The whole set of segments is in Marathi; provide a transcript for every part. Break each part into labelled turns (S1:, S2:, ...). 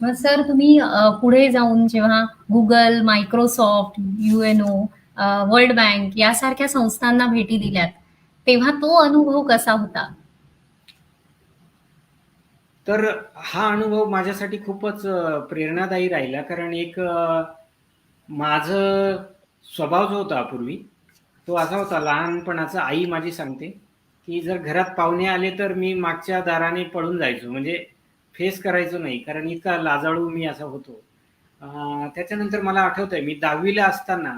S1: मग सर तुम्ही पुढे जाऊन जेव्हा Google Microsoft UNO World Bank यासारख्या संस्थांना भेटी दिल्यात, तेव्हा तो अनुभव कसा होता?
S2: तर हा अनुभव माझ्यासाठी खूपच प्रेरणादायी राहिला. कारण एक माझ स्वभाव जो होता पूर्वी, तो असा होता लहानपणाचा आई माझी सांगते, की जर घरात पाहुणे आले तर मी मागच्या दाराने पळून जायचो. म्हणजे फेस करायचो नाही. कारण इतका लाजाळू मी असा होतो. त्याच्यानंतर मला आठवतंय मी दहावीला असताना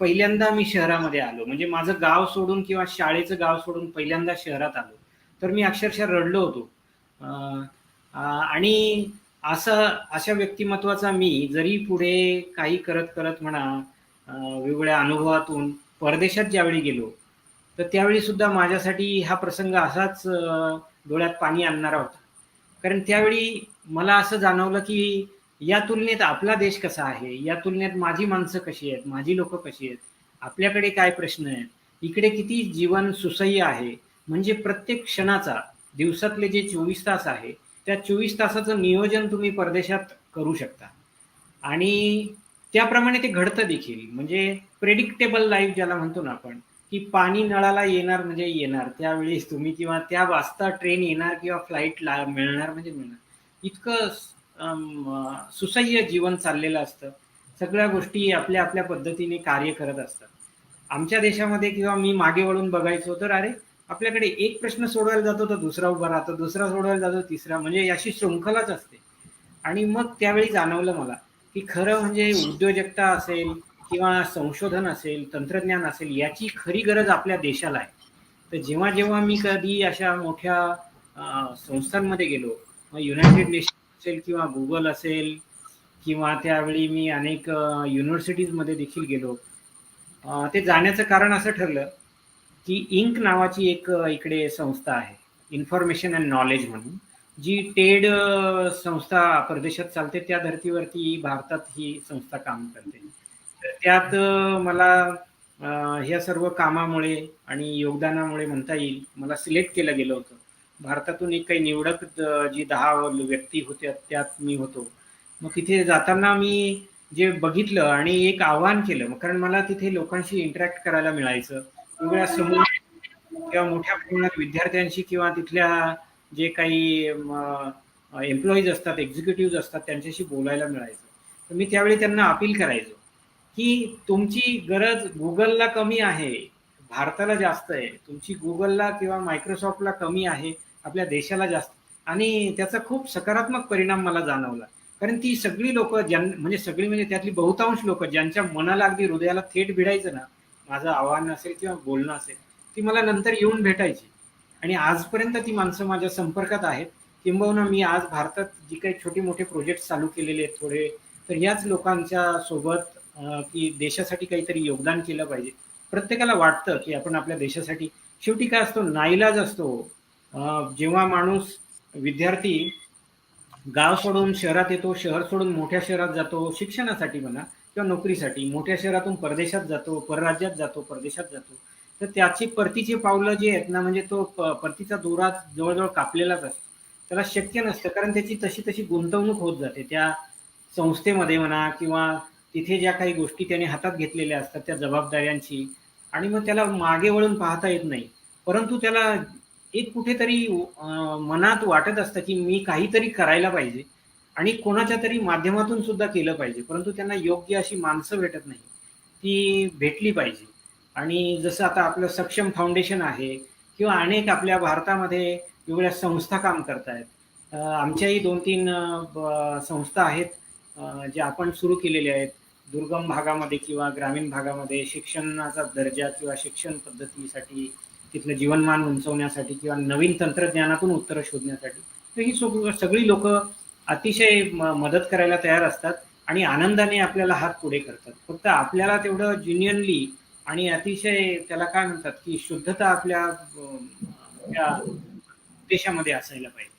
S2: पहिल्यांदा मी शहरामध्ये आलो. म्हणजे माझं गाव सोडून किंवा शाळेचं गाव सोडून पहिल्यांदा शहरात आलो. तर मी अक्षरशः रडलो होतो. आणि असं अशा व्यक्तिमत्त्वाचा मी जरी पुढे काही करत-करत म्हणा वेगवेगळ्या अनुभवातून परदेशात ज्यावेळी गेलो, तर त्यावेळी सुद्धा माझ्यासाठी हा प्रसंग असाच डोळ्यात पाणी आणणारा होता. कारण त्यावेळी मला असं जाणवलं, की या तुलनेत आपला देश कसा आहे? या तुलनेत माझी माणसं कशी आहेत? माझी लोक कशी आहेत? आपल्याकडे काय प्रश्न आहेत? इकडे किती जीवन सुसह्य आहे. म्हणजे प्रत्येक क्षणाचा दिवसातले जे 24 तास आहे, त्या 24 तासाचं नियोजन तुम्ही परदेशात करू शकता. आणि त्याप्रमाणे ते घडतं देखील. म्हणजे प्रेडिक्टेबल लाईफ ज्याला म्हणतो ना आपण, की पाणी नळाला येणार म्हणजे येणार. त्यावेळेस तुम्ही किंवा त्या वाजता ट्रेन येणार किंवा फ्लाईट मिळणार म्हणजे मिळणार. इतकं सुसह्य जीवन चाललेलं असतं. सगळ्या गोष्टी आपल्या आपल्या पद्धतीने कार्य करत असतात. आमच्या देशामध्ये किंवा मी मागे वळून बघायचो तर अरे, आपल्याकडे एक प्रश्न सोडवायला जातो तर दुसरा उभा राहतो, दुसरा सोडवायला जातो तिसरा म्हणजे अशी शृंखलाच असते. आणि मग त्यावेळी जाणवलं मला, की खरं म्हणजे उद्योजकता असेल किंवा संशोधन असेल, तंत्रज्ञान असेल याची खरी गरज आपल्या देशाला आहे. तर जेव्हा-जेव्हा मी कधी अशा मोठ्या संस्थांमध्ये गेलो, मग युनायटेड नेशन असेल किंवा गुगल असेल किंवा त्यावेळी मी अनेक युनिव्हर्सिटीजमध्ये देखील गेलो. ते जाण्याचं कारण असं ठरलं, की इंक नावाची एक इकडे संस्था आहे. इन्फॉर्मेशन अँड नॉलेज म्हणून. जी टेड संस्था परदेशात चालते त्या धर्तीवरती भारतात ही संस्था काम करते. त्यात मला ह्या सर्व कामामुळे आणि योगदानामुळे म्हणता येईल, मला सिलेक्ट केलं गेलं होतं. भारतातून एक काही निवडक जी दहा व्यक्ती होत्या त्यात मी होतो. मग तिथे जाताना मी जे बघितलं आणि एक आव्हान केलं. कारण मला तिथे लोकांशी इंटरॅक्ट करायला मिळायचं. वेगवेगळ्या समूह किंवा मोठ्या प्रमाणात विद्यार्थ्यांशी किंवा तिथल्या जे काही एम्प्लॉईज असतात, एक्झिक्युटिव्ह असतात त्यांच्याशी बोलायला मिळायचं. तर मी त्यावेळी त्यांना अपील करायचो, की तुमची गरज गुगलला कमी आहे, भारताला जास्त आहे. तुमची गुगलला किंवा मायक्रोसॉफ्टला कमी आहे, आपल्या देशाला जास्त आणि त्याचा खूप सकारात्मक परिणाम मला जाणवला. कारण ती सगळी लोक ज्यां म्हणजे सगळी म्हणजे त्यातली बहुतांश लोक ज्यांच्या मनाला अगदी हृदयाला थेट भिडायचं ना, माझं आव्हान असेल किंवा बोलणं असेल, ती मला नंतर येऊन भेटायची. आणि आजपर्यंत ती माणसं माझ्या संपर्कात आहेत. किंबहुना मी आज भारतात जी काही छोटे-मोठे प्रोजेक्ट चालू केलेले आहेत थोडे, तर याच लोकांच्या सोबत की देशासाठी काहीतरी योगदान केलं पाहिजे. प्रत्येकाला वाटतं, की आपण आपल्या देशासाठी शेवटी काय असतो नाईलाज असतो. जेव्हा माणूस विद्यार्थी गाव सोडून शहरात येतो, शहर सोडून मोठ्या शहरात जातो, शिक्षणासाठी म्हणा किंवा नोकरीसाठी. मोठ्या शहरातून परदेशात जातो, परराज्यात जातो, परदेशात जातो. तर त्याची परतीची पावलं जी आहेत ना, म्हणजे तो प परतीचा दोरा जवळजवळ कापलेलाच असतो. त्याला शक्य नसतं कारण त्याची तशी-तशी गुंतवणूक होत जाते. त्या संस्थेमध्ये म्हणा किंवा तिथे ज्या काही गोष्टी त्याने हातात घेतलेल्या असतात त्या जबाबदाऱ्यांची आणि मग त्याला मागे वळून पाहता येत नाही. परंतु त्याला एक कुठेतरी मनात वाटत असतं, की मी काहीतरी करायला पाहिजे आणि कोणाच्या तरी माध्यमातून सुद्धा केलं पाहिजे. परंतु त्यांना योग्य अशी माणसं भेटत नाही. ती भेटली पाहिजे. आणि जसं आता आपलं सक्षम फाउंडेशन आहे किंवा अनेक आपल्या भारतामध्ये वेगवेगळ्या संस्था काम करतायत. आहेत आमच्याही दोन तीन ब संस्था आहेत ज्या आपण सुरू केलेल्या आहेत. दुर्गम भागामध्ये किंवा ग्रामीण भागामध्ये शिक्षणाचा दर्जा किंवा शिक्षण पद्धतीसाठी, तिथलं जीवनमान उंचवण्यासाठी किंवा नवीन तंत्रज्ञानातून उत्तरं शोधण्यासाठी. तर ही सगळी लोक अतिशय मदत करायला तयार असतात आणि आनंदाने आपल्याला हात पुढे करतात. फक्त आपल्याला तेवढं जेन्युइनली आणि अतिशय त्याला काय म्हणतात, की शुद्धता आपल्या अ, देशामध्ये असायला पाहिजे.